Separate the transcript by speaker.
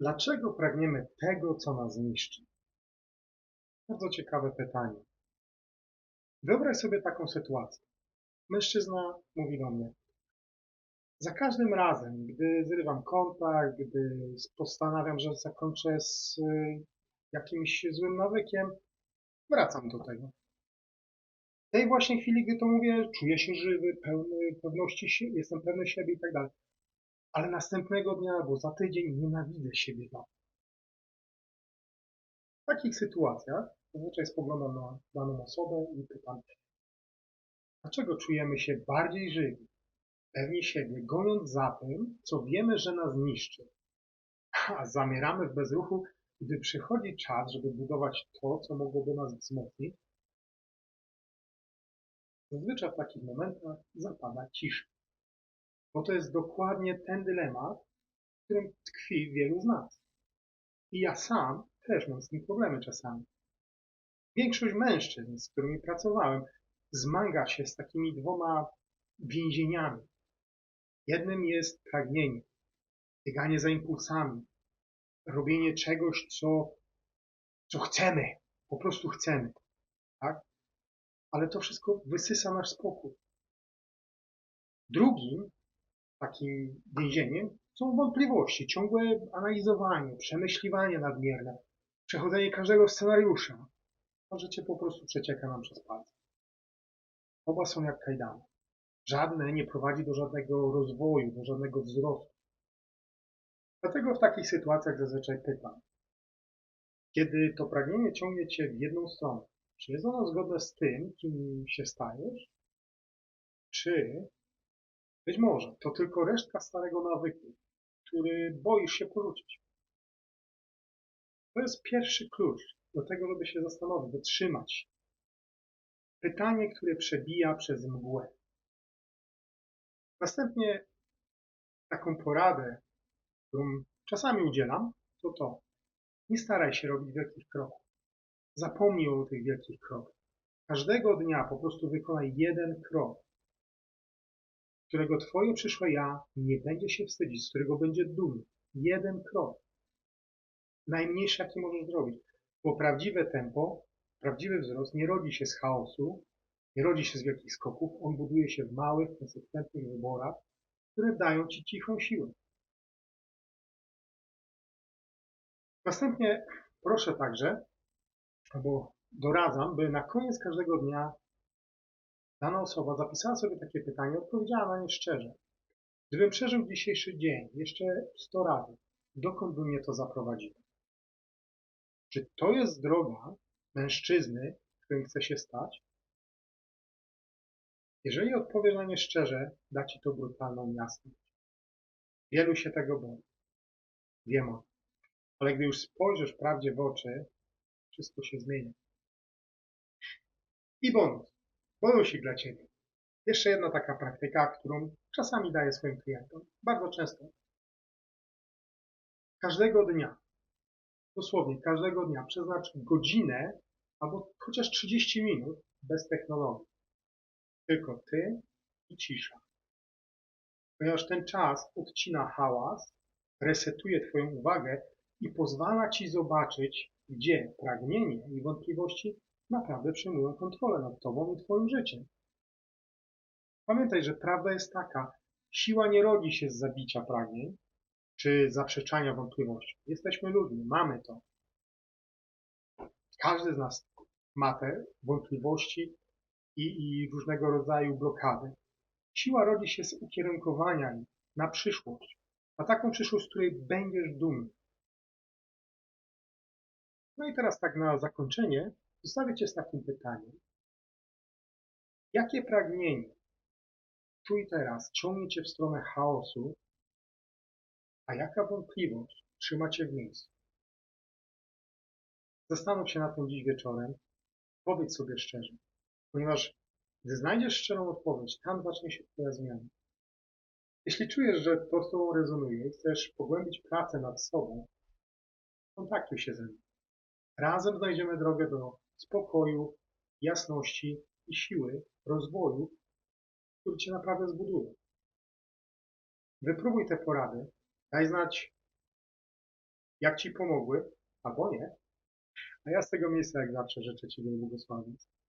Speaker 1: Dlaczego pragniemy tego, co nas niszczy? Bardzo ciekawe pytanie. Wyobraź sobie taką sytuację. Mężczyzna mówi do mnie: Za każdym razem, gdy zrywam kontakt, gdy postanawiam, że zakończę z y, jakimś złym nawykiem, wracam do tego. W tej właśnie chwili, gdy to mówię, czuję się żywy, pełny pewności siebie, jestem pewny siebie i tak dalej. Ale następnego dnia albo za tydzień nienawidzę siebie. No. W takich sytuacjach zazwyczaj spoglądam na daną osobę i pytam, dlaczego czujemy się bardziej żywi, pewni siebie, goniąc za tym, co wiemy, że nas niszczy, a zamieramy w bezruchu, gdy przychodzi czas, żeby budować to, co mogłoby nas wzmocnić, Zazwyczaj w takich momentach zapada cisza. Bo to jest dokładnie ten dylemat, w którym tkwi wielu z nas. I ja sam też mam z tym problemy czasami. Większość mężczyzn, z którymi pracowałem, zmaga się z takimi dwoma więzieniami. Jednym jest pragnienie, bieganie za impulsami, robienie czegoś, co, co chcemy, po prostu chcemy. Tak? ale to wszystko wysysa nasz spokój. Drugim takim więzieniem są wątpliwości, ciągłe analizowanie, przemyśliwanie nadmierne, przechodzenie każdego scenariusza. To życie po prostu przecieka nam przez palce. Oba są jak kajdany. Żadne nie prowadzi do żadnego rozwoju, do żadnego wzrostu. Dlatego w takich sytuacjach zazwyczaj pytam, kiedy to pragnienie ciągnie cię w jedną stronę, czy jest ono zgodne z tym, kim się stajesz? Czy być może to tylko resztka starego nawyku, który boisz się porzucić? To jest pierwszy klucz do tego, żeby się zastanowić, wytrzymać. Pytanie, które przebija przez mgłę. Następnie taką poradę, którą czasami udzielam, to to. Nie staraj się robić wielkich kroków. Zapomnij o tych wielkich krokach. Każdego dnia po prostu wykonaj jeden krok, którego Twoje przyszłe ja nie będzie się wstydzić, z którego będzie dumny. Jeden krok. Najmniejszy, jaki możesz zrobić. Bo prawdziwe tempo, prawdziwy wzrost nie rodzi się z chaosu, nie rodzi się z wielkich skoków, on buduje się w małych, konsekwentnych wyborach, które dają Ci cichą siłę. Następnie proszę także, albo doradzam, by na koniec każdego dnia dana osoba zapisała sobie takie pytanie, odpowiedziała na nie szczerze. Gdybym przeżył dzisiejszy dzień jeszcze 100 razy, dokąd by mnie to zaprowadziło? Czy to jest droga mężczyzny, którym chce się stać? Jeżeli odpowiesz na nie szczerze, da ci to brutalną jasność. Wielu się tego boi. Wiem o Ale gdy już spojrzysz prawdzie w oczy, wszystko się zmieni. I bonus. Bonusik dla Ciebie. Jeszcze jedna taka praktyka, którą czasami daję swoim klientom. Bardzo często. Każdego dnia, dosłownie każdego dnia przeznacz godzinę albo chociaż 30 minut bez technologii. Tylko Ty i cisza. Ponieważ ten czas odcina hałas, resetuje Twoją uwagę i pozwala Ci zobaczyć gdzie pragnienie i wątpliwości naprawdę przejmują kontrolę nad Tobą i Twoim życiem. Pamiętaj, że prawda jest taka, siła nie rodzi się z zabicia pragnień czy zaprzeczania wątpliwości. Jesteśmy ludźmi, mamy to. Każdy z nas ma te wątpliwości i, i różnego rodzaju blokady. Siła rodzi się z ukierunkowania na przyszłość, na taką przyszłość, z której będziesz dumny. No i teraz tak na zakończenie zostawię Cię z takim pytaniem. Jakie pragnienie tu i teraz ciągnie Cię w stronę chaosu, a jaka wątpliwość trzyma Cię w miejscu? Zastanów się na tym dziś wieczorem, powiedz sobie szczerze, ponieważ gdy znajdziesz szczerą odpowiedź, tam zacznie się Twoja zmiana. Jeśli czujesz, że to z Tobą rezonuje i chcesz pogłębić pracę nad sobą, kontaktuj się ze mną. Razem znajdziemy drogę do spokoju, jasności i siły rozwoju, który Cię naprawdę zbuduje. Wypróbuj te porady, daj znać jak ci pomogły, albo nie. A ja z tego miejsca jak zawsze życzę ci wielu błogosławieństw.